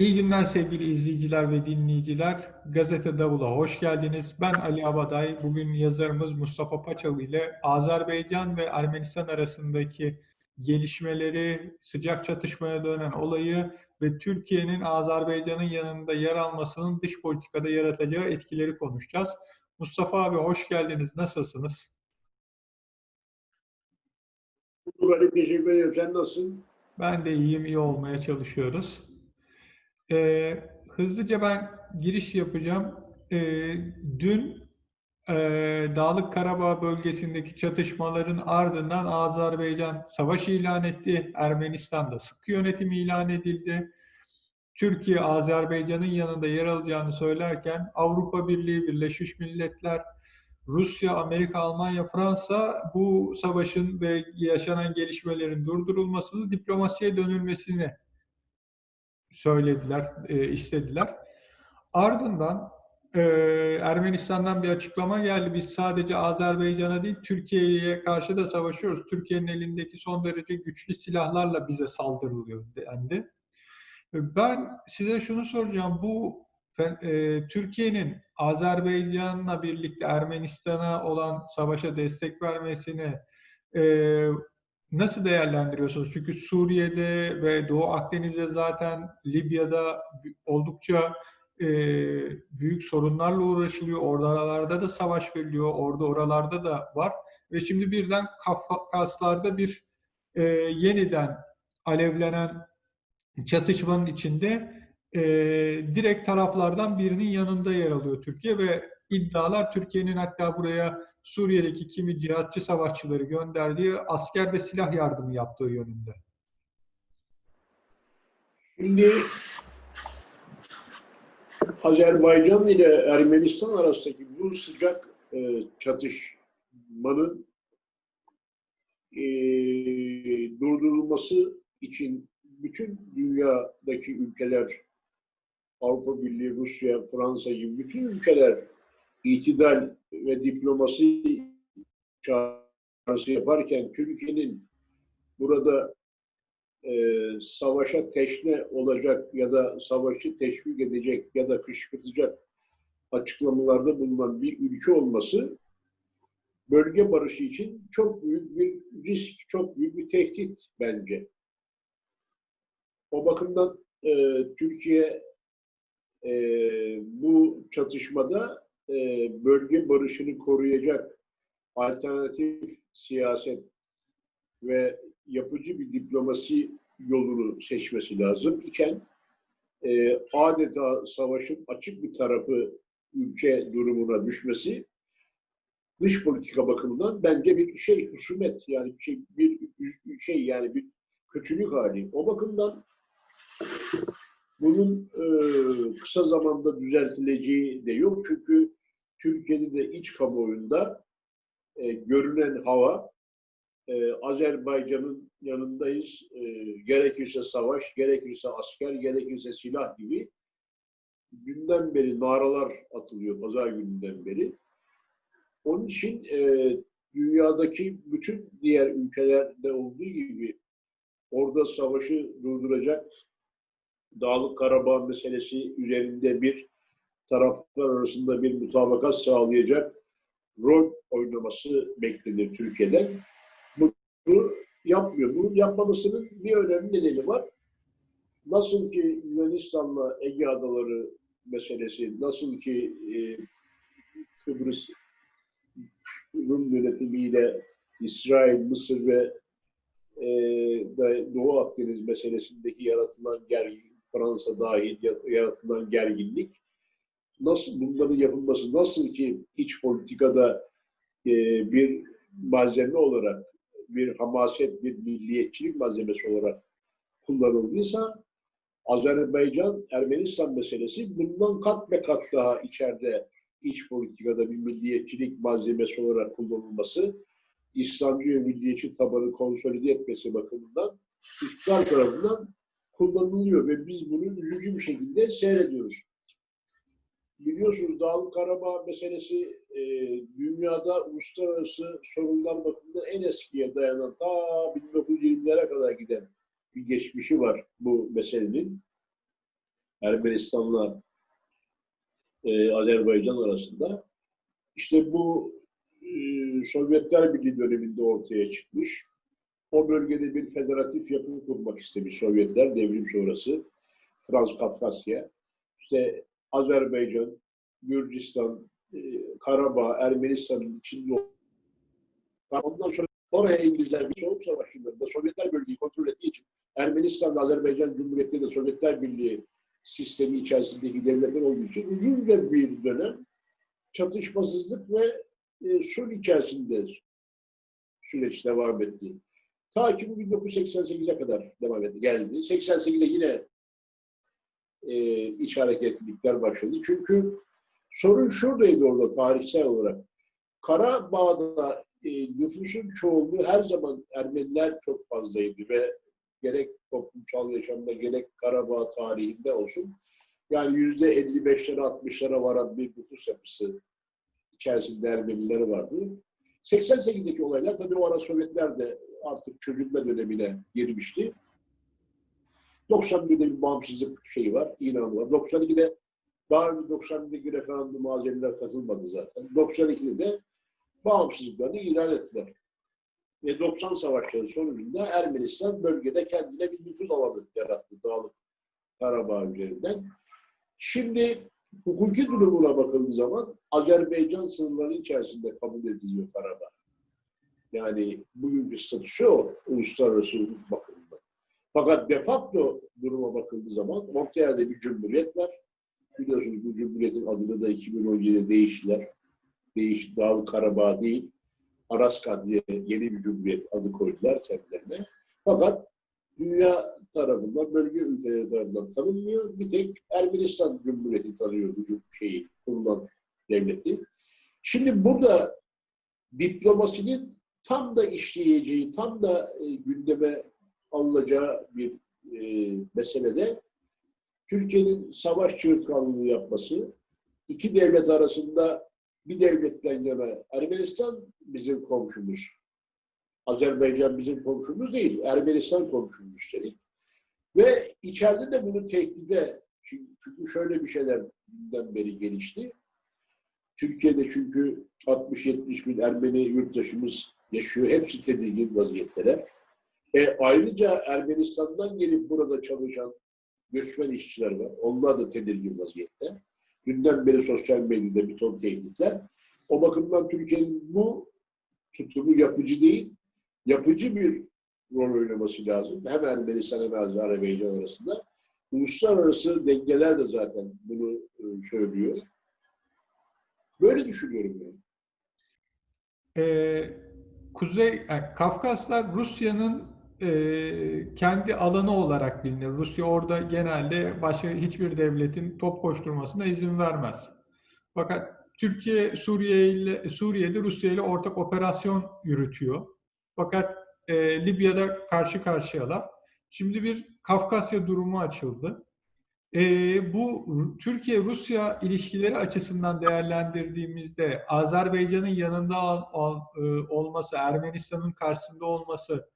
İyi günler sevgili izleyiciler ve dinleyiciler. Gazete Davul'a hoş geldiniz. Ben Ali Abaday. Bugün yazarımız Mustafa Paçalı ile Azerbaycan ve Ermenistan arasındaki gelişmeleri, sıcak çatışmaya dönen olayı ve Türkiye'nin Azerbaycan'ın yanında yer almasının dış politikada yaratacağı etkileri konuşacağız. Mustafa abi hoş geldiniz. Nasılsınız? Böyle teşekkür ederim. Sen nasılsın? Ben de iyiyim, iyi olmaya çalışıyoruz. Ee, hızlıca ben giriş yapacağım. Ee, dün e, Dağlık Karabağ bölgesindeki çatışmaların ardından Azerbaycan savaş ilan etti. Ermenistan'da sıkı yönetim ilan edildi. Türkiye Azerbaycan'ın yanında yer alacağını söylerken Avrupa Birliği, Birleşmiş Milletler, Rusya, Amerika, Almanya, Fransa bu savaşın ve yaşanan gelişmelerin durdurulmasını, diplomasiye dönülmesini söylediler, e, istediler. Ardından e, Ermenistan'dan bir açıklama geldi. Biz sadece Azerbaycan'a değil, Türkiye'ye karşı da savaşıyoruz. Türkiye'nin elindeki son derece güçlü silahlarla bize saldırılıyor dendi. Ben size şunu soracağım. Bu e, Türkiye'nin Azerbaycan'la birlikte Ermenistan'a olan savaşa destek vermesini e, nasıl değerlendiriyorsunuz? Çünkü Suriye'de ve Doğu Akdeniz'de zaten Libya'da oldukça e, büyük sorunlarla uğraşılıyor. Oralarda da savaş veriliyor. Orada oralarda da var. Ve şimdi birden Kafkaslar'da bir e, yeniden alevlenen çatışmanın içinde e, direkt taraflardan birinin yanında yer alıyor Türkiye ve iddialar Türkiye'nin hatta buraya Suriye'deki kimi cihatçı savaşçıları gönderdiği asker ve silah yardımı yaptığı yönünde. Şimdi Azerbaycan ile Ermenistan arasındaki bu sıcak e, çatışmanın e, durdurulması için bütün dünyadaki ülkeler, Avrupa Birliği, Rusya, Fransa gibi bütün ülkeler itidal ve diplomasi çağrısı yaparken Türkiye'nin burada e, savaşa teşne olacak ya da savaşı teşvik edecek ya da kışkırtacak açıklamalarda bulunan bir ülke olması bölge barışı için çok büyük bir risk, çok büyük bir tehdit bence. O bakımdan e, Türkiye e, bu çatışmada e, bölge barışını koruyacak alternatif siyaset ve yapıcı bir diplomasi yolunu seçmesi lazım iken e, adeta savaşın açık bir tarafı ülke durumuna düşmesi dış politika bakımından bence bir şey husumet yani bir şey, bir şey yani bir kötülük hali. O bakımdan bunun e, kısa zamanda düzeltileceği de yok. Çünkü Türkiye'de de iç kamuoyunda e, görünen hava e, Azerbaycan'ın yanındayız. E, gerekirse savaş, gerekirse asker, gerekirse silah gibi günden beri naralar atılıyor pazar gününden beri. Onun için e, dünyadaki bütün diğer ülkelerde olduğu gibi orada savaşı durduracak Dağlık Karabağ meselesi üzerinde bir taraflar arasında bir mutabakat sağlayacak rol oynaması beklenir Türkiye'den. Bunu yapmıyor. Bunu yapmamasının bir önemli nedeni var. Nasıl ki Yunanistan'la Ege Adaları meselesi, nasıl ki e, Kıbrıs Rum yönetimiyle İsrail, Mısır ve e, Doğu Akdeniz meselesindeki yaratılan gerginlik Fransa dahil yaratılan gerginlik. Nasıl bunların yapılması nasıl ki iç politikada e, bir malzeme olarak bir hamaset, bir milliyetçilik malzemesi olarak kullanıldıysa Azerbaycan, Ermenistan meselesi bundan kat ve kat daha içeride iç politikada bir milliyetçilik malzemesi olarak kullanılması, İslamcı ve milliyetçi tabanı konsolide etmesi bakımından iktidar tarafından kullanılıyor ve biz bunu üzücü bir şekilde seyrediyoruz. Biliyorsunuz Dağlık Karabağ meselesi e, dünyada uluslararası sorunlar bakımından en eskiye dayanan ta 1920'lere kadar giden bir geçmişi var bu meselenin. Ermenistan'la e, Azerbaycan arasında. İşte bu e, Sovyetler Birliği döneminde ortaya çıkmış. O bölgede bir federatif yapı kurmak istemiş Sovyetler devrim sonrası. Transkafkasya. İşte Azerbaycan, Gürcistan, e, Karabağ, Ermenistan'ın içinde Ondan sonra oraya İngilizler bir soğuk savaş yıllarında Sovyetler Birliği kontrol ettiği için Ermenistan ve Azerbaycan Cumhuriyeti de Sovyetler Birliği sistemi içerisindeki devletler olduğu için uzunca bir dönem çatışmasızlık ve e, sulh içerisinde süreç devam etti. Ta ki bu 1988'e kadar devam etti, geldi. 88'e yine e, iç hareketlilikler başladı. Çünkü sorun şuradaydı orada tarihsel olarak. Karabağ'da e, nüfusun çoğunluğu her zaman Ermeniler çok fazlaydı ve gerek toplumsal yaşamda gerek Karabağ tarihinde olsun yani yüzde 55'lere 60'lara varan bir nüfus yapısı içerisinde Ermenileri vardı. 88'deki olaylar tabii o ara Sovyetler de artık çözülme dönemine girmişti. 91'de bir bağımsızlık şeyi var, ilanı var. 92'de daha önce 91'deki referanduma Azeriler katılmadı zaten. 92'de de bağımsızlıklarını ilan ettiler. Ve 90 savaşları sonucunda Ermenistan bölgede kendine bir nüfuz alanı yarattı Dağlık Karabağ üzerinden. Şimdi hukuki durumuna bakıldığı zaman Azerbaycan sınırları içerisinde kabul ediliyor Karabağ. Yani bugünkü statüsü o uluslararası hukuk bakımından. Fakat de facto duruma bakıldığı zaman orta yerde bir cumhuriyet var. Biliyorsunuz bu cumhuriyetin adını da 2017'de değiştiler. Değiş, Dağlı Karabağ değil, Araskan diye yeni bir cumhuriyet adı koydular kendilerine. Fakat dünya tarafından, bölge ülkeleri tarafından tanınmıyor. Bir tek Ermenistan Cumhuriyeti tanıyor bu şeyi, kurulan devleti. Şimdi burada diplomasinin tam da işleyeceği, tam da e, gündeme alınacağı bir e, meselede Türkiye'nin savaş çığırtkanlığı yapması, iki devlet arasında bir devletten yana Ermenistan bizim komşumuz. Azerbaycan bizim komşumuz değil. Ermenistan komşumuz üstelik. Ve içeride de bunu tehdide çünkü şöyle bir şeyler günden beri gelişti. Türkiye'de çünkü 60-70 bin Ermeni yurttaşımız yaşıyor. Hepsi tedirgin vaziyetteler. E, ayrıca Ermenistan'dan gelip burada çalışan göçmen işçiler var. Onlar da tedirgin vaziyette. Günden beri sosyal medyada bir ton tehditler. O bakımdan Türkiye'nin bu tutumu yapıcı değil, yapıcı bir rol oynaması lazım. Hem Ermenistan hem Azerbaycan arasında. Uluslararası dengeler de zaten bunu e, söylüyor. Böyle düşünüyorum ben. Ee, Kuzey yani Kafkaslar Rusya'nın e, kendi alanı olarak bilinir. Rusya orada genelde başka hiçbir devletin top koşturmasına izin vermez. Fakat Türkiye Suriye ile Suriye'de Rusya ile ortak operasyon yürütüyor. Fakat e, Libya'da karşı karşıyalar. Şimdi bir Kafkasya durumu açıldı. E, bu Türkiye-Rusya ilişkileri açısından değerlendirdiğimizde Azerbaycan'ın yanında al, al, e, olması, Ermenistan'ın karşısında olması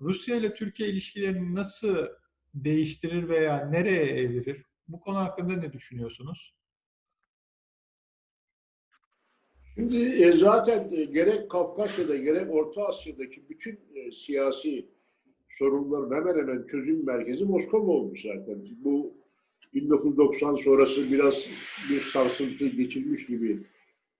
Rusya ile Türkiye ilişkilerini nasıl değiştirir veya nereye evirir? Bu konu hakkında ne düşünüyorsunuz? Şimdi e, zaten e, gerek Kafkasya'da gerek Orta Asya'daki bütün e, siyasi sorunların hemen hemen çözüm merkezi Moskova olmuş zaten. Bu 1990 sonrası biraz bir sarsıntı geçirmiş gibi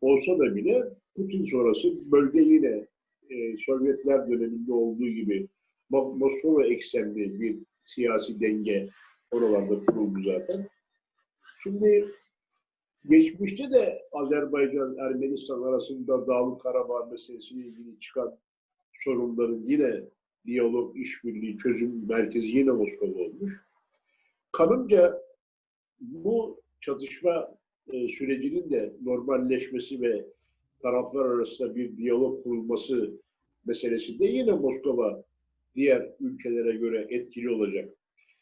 olsa da bile Putin sonrası bölge yine e, Sovyetler döneminde olduğu gibi Moskova eksenli bir siyasi denge oralarda kuruldu zaten. Şimdi geçmişte de Azerbaycan, Ermenistan arasında Dağlık Karabağ meselesiyle ilgili çıkan sorunların yine diyalog, işbirliği, çözüm merkezi yine Moskova olmuş. Kanımca bu çatışma e, sürecinin de normalleşmesi ve taraflar arasında bir diyalog kurulması meselesinde yine Moskova diğer ülkelere göre etkili olacak.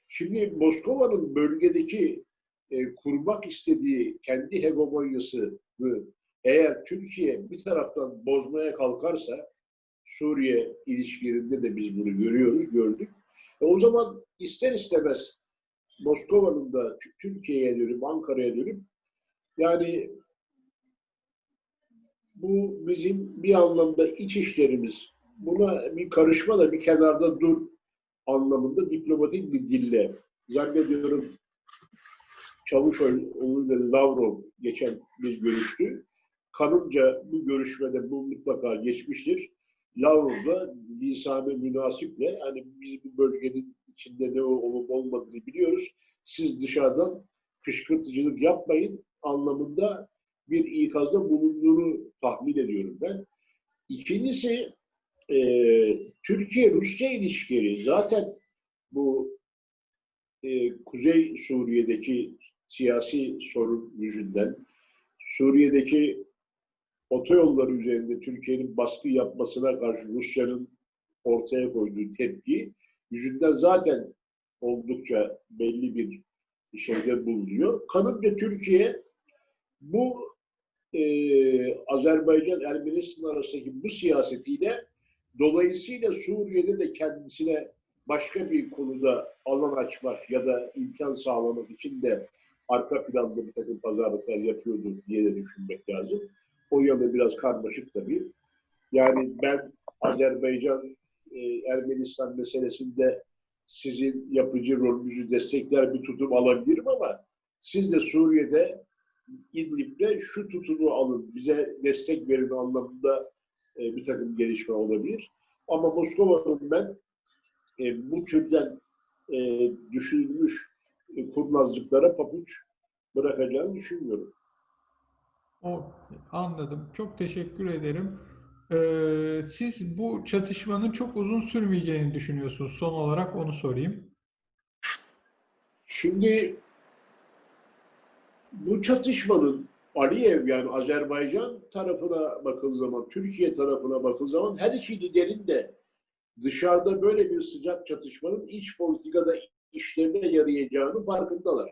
Şimdi Moskova'nın bölgedeki e, kurmak istediği kendi hegemonyasını eğer Türkiye bir taraftan bozmaya kalkarsa Suriye ilişkilerinde de biz bunu görüyoruz, gördük. E, o zaman ister istemez Moskova'nın da Tü- Türkiye'ye dönüp Ankara'ya dönüp yani bu bizim bir anlamda iç işlerimiz. Buna bir karışma da bir kenarda dur anlamında diplomatik bir dille zannediyorum Çavuşoğlu ile Lavrov geçen bir görüştü. Kanımca bu görüşmede bu mutlaka geçmiştir. Lavrov da lisanı münasiple hani biz bu bölgenin içinde ne olup olmadığını biliyoruz. Siz dışarıdan kışkırtıcılık yapmayın anlamında bir ikazda bulunduğunu tahmin ediyorum ben. İkincisi e, Türkiye-Rusya ilişkileri zaten bu e, Kuzey Suriye'deki siyasi sorun yüzünden Suriye'deki otoyolları üzerinde Türkiye'nin baskı yapmasına karşı Rusya'nın ortaya koyduğu tepki yüzünden zaten oldukça belli bir şeyde bulunuyor. Kanımca Türkiye bu e, Azerbaycan-Ermenistan arasındaki bu siyasetiyle dolayısıyla Suriye'de de kendisine başka bir konuda alan açmak ya da imkan sağlamak için de arka planda bir takım pazarlıklar yapıyordu diye de düşünmek lazım. O yönde biraz karmaşık tabii. Yani ben Azerbaycan e, Ermenistan meselesinde sizin yapıcı rolünüzü destekler bir tutum alabilirim ama siz de Suriye'de İdlib'de şu tutumu alın, bize destek verin anlamında e, bir takım gelişme olabilir. Ama Moskova'nın ben e, bu türden düşünülmüş e, kurnazlıklara pabuç bırakacağını düşünmüyorum. O, anladım. Çok teşekkür ederim. Ee, siz bu çatışmanın çok uzun sürmeyeceğini düşünüyorsunuz. Son olarak onu sorayım. Şimdi bu çatışmanın Aliyev yani Azerbaycan tarafına bakıldığı zaman, Türkiye tarafına bakıldığı zaman her iki liderin de dışarıda böyle bir sıcak çatışmanın iç politikada işlerine yarayacağını farkındalar.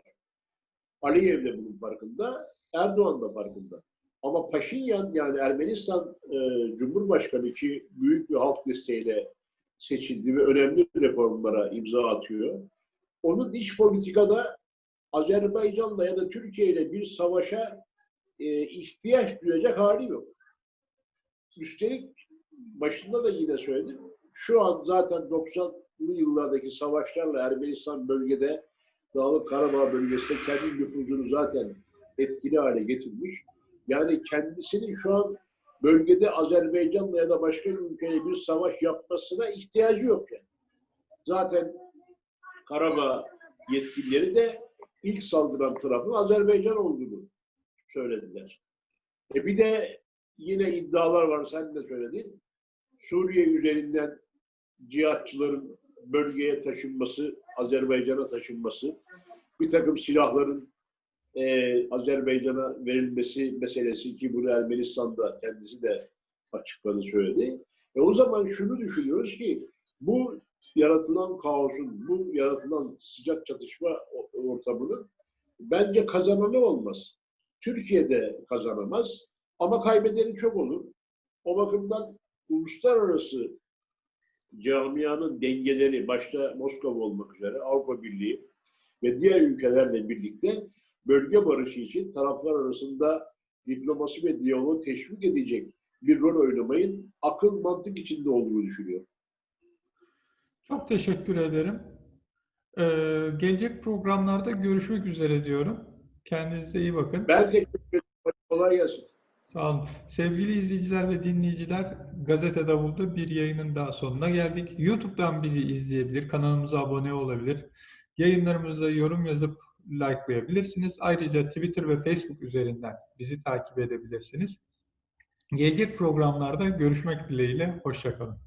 Aliyev de bunun farkında, Erdoğan da farkında. Ama Paşinyan yani Ermenistan e, Cumhurbaşkanı ki büyük bir halk desteğiyle seçildi ve önemli reformlara imza atıyor. Onun iç politikada Azerbaycan'la ya da Türkiye ile bir savaşa e, ihtiyaç duyacak hali yok. Üstelik başında da yine söyledim. Şu an zaten 90'lı yıllardaki savaşlarla Ermenistan bölgede Dağlık Karabağ bölgesinde kendi nüfuzunu zaten etkili hale getirmiş. Yani kendisinin şu an bölgede Azerbaycan'la ya da başka bir ülkeyle bir savaş yapmasına ihtiyacı yok yani. Zaten Karabağ yetkilileri de ilk saldıran tarafın Azerbaycan olduğunu söylediler. E bir de yine iddialar var, sen de söyledin. Suriye üzerinden cihatçıların bölgeye taşınması, Azerbaycan'a taşınması, bir takım silahların e, Azerbaycan'a verilmesi meselesi ki bunu Ermenistan'da kendisi de açıkladı söyledi. E o zaman şunu düşünüyoruz ki bu yaratılan kaosun, bu yaratılan sıcak çatışma ortamının bence kazananı olmaz. Türkiye'de kazanamaz ama kaybedeni çok olur. O bakımdan uluslararası camianın dengeleri başta Moskova olmak üzere Avrupa Birliği ve diğer ülkelerle birlikte bölge barışı için taraflar arasında diplomasi ve diyaloğu teşvik edecek bir rol oynamayın akıl mantık içinde olduğunu düşünüyorum. Çok teşekkür ederim. Ee, gelecek programlarda görüşmek üzere diyorum. Kendinize iyi bakın. Ben teşekkür ederim. Kolay gelsin. Sağ olun. Sevgili izleyiciler ve dinleyiciler, Gazete Davul'da bir yayının daha sonuna geldik. YouTube'dan bizi izleyebilir, kanalımıza abone olabilir. Yayınlarımıza yorum yazıp likelayabilirsiniz. Ayrıca Twitter ve Facebook üzerinden bizi takip edebilirsiniz. Gelecek programlarda görüşmek dileğiyle, hoşçakalın.